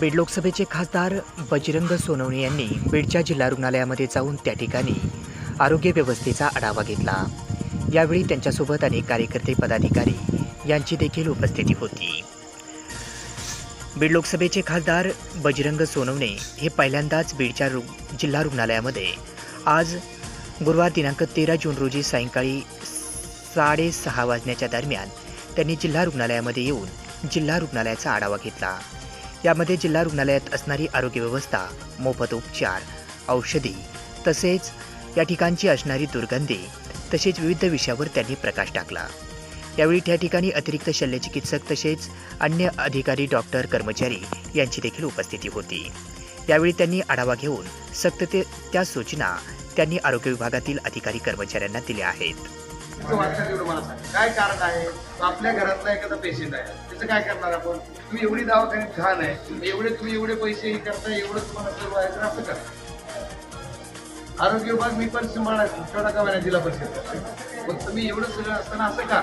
बीड लोकसभेचे खासदार बजरंग सोनवणे यांनी बीडच्या जिल्हा रुग्णालयामध्ये जाऊन त्या ठिकाणी आरोग्य व्यवस्थेचा आढावा घेतला. यावेळी त्यांच्यासोबत अनेक कार्यकर्ते पदाधिकारी यांची देखील उपस्थिती होती. बीड लोकसभेचे खासदार बजरंग सोनवणे हे पहिल्यांदाच बीडच्या रु जिल्हा रुग्णालयामध्ये. आज गुरुवार दिनांक तेरा जून रोजी सायंकाळी साडेसहा वाजण्याच्या दरम्यान त्यांनी जिल्हा रुग्णालयामध्ये येऊन जिल्हा रुग्णालयाचा आढावा घेतला. यामध्ये जिल्हा रुग्णालयात असणारी आरोग्य व्यवस्था मोफत उपचार औषधी तसेच या ठिकाणची असणारी दुर्गंधी तसेच विविध विषयावर त्यांनी प्रकाश टाकला. यावेळी त्या ठिकाणी अतिरिक्त शल्यचिकित्सक तसेच अन्य अधिकारी डॉक्टर कर्मचारी यांची देखील उपस्थिती होती. यावेळी त्यांनी आढावा घेऊन सक्त ते त्या सूचना त्यांनी आरोग्य विभागातील अधिकारी कर्मचाऱ्यांना दिल्या आहेत. तुमचं वाटतं तेवढं मला सांगा काय कारण आहे? आपल्या घरातला एखादा पेशंट आहे. त्याचं काय करणार आपण? तुम्ही एवढी दवाखान्यात घाण आहे एवढे तुम्ही एवढे पैसे हे करता एवढं तुम्हाला सर्व आहे तर असं करा. आरोग्य विभाग मी पण सांभाळणार तेवढा का महिना जिल्हा परिषद पण तुम्ही एवढं सगळं असताना असं का?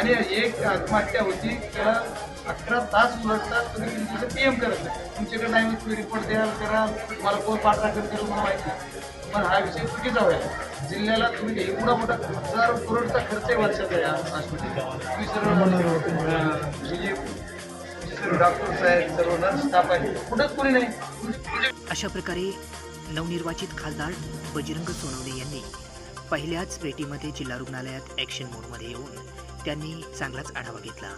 आणि एक आत्महत्या होती त्याला अकरा तास उलटतात तुम्ही तुमचं पी एम करत नाही तुमच्याकडे नाही तुम्ही रिपोर्ट द्याल करा तुम्हाला कोण पाठराखण करेल मला माहिती नाही. पण हा विषय चुकीचा होईल जिल्ह्याला तुम्ही एवढा मोठा हजार करोडचा खर्च आहे वर्षाचा या हॉस्पिटलला तुम्ही सर्व डॉक्टर्स म्हणजे आहेत सर्व नर्स स्टाफ आहे कुठंच कोणी नाही. अशा प्रकारे नवनिर्वाचित खासदार बजरंग सोनवणे यांनी पहिल्याच भेटीमध्ये जिल्हा रुग्णालयात ॲक्शन मोडमध्ये येऊन त्यांनी चांगलाच आढावा घेतला.